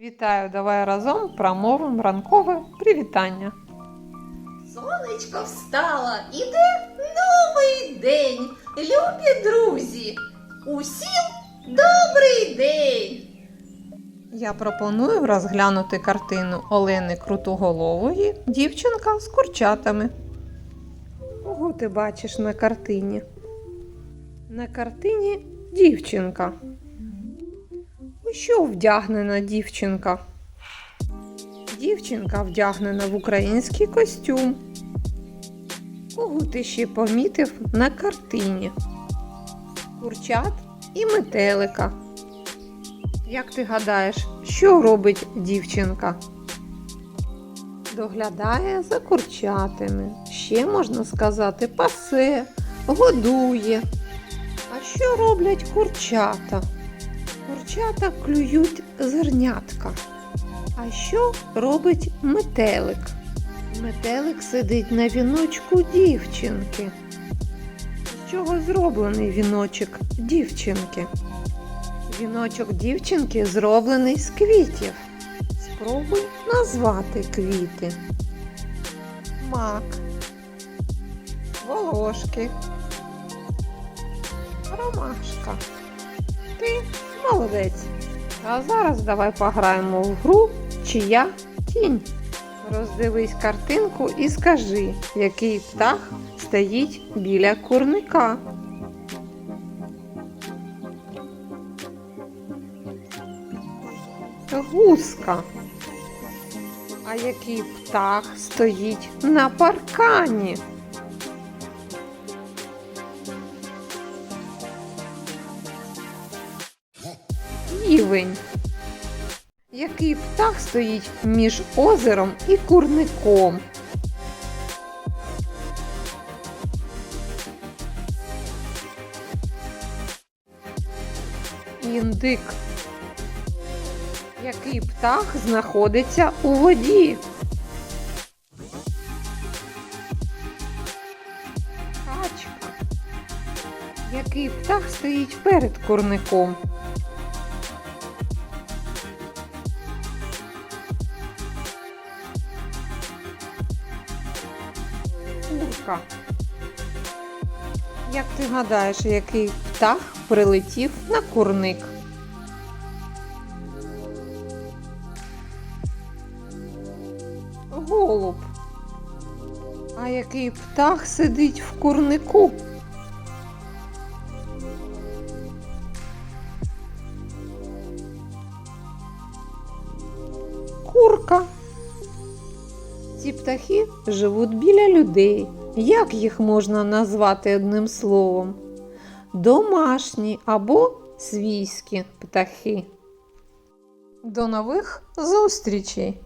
Вітаю, давай разом промовимо ранкове привітання. Сонечко встало, іде новий день. Любі друзі, усім добрий день! Я пропоную розглянути картину Олени Крутоголової Дівчинка з курчатами. Кого ти бачиш на картині? На картині дівчинка. У що вдягнена дівчинка? Дівчинка вдягнена в український костюм. Кого ти ще помітив на картині? Курчат і метелика. Як ти гадаєш, що робить дівчинка? Доглядає за курчатами. Ще можна сказати, пасе, годує. А що роблять курчата? Курчата клюють зернятка. А що робить метелик? Метелик сидить на віночку дівчинки. З чого зроблений віночок дівчинки? Віночок дівчинки зроблений з квітів. Спробуй назвати квіти. Мак, волошки, ромашка. Молодець. А зараз давай пограємо в гру чия тінь. Роздивись картинку і скажи, який птах стоїть біля курника. Гуска. А який птах стоїть на паркані? Півень. Який птах стоїть між озером і курником? Індик. Який птах знаходиться у воді? Качка. Який птах стоїть перед курником? Курка. Як ти гадаєш, який птах прилетів на курник? Голуб. А який птах сидить в курнику? Курка. Птахи живуть біля людей. Як їх можна назвати одним словом? Домашні або свійські птахи. До нових зустрічей!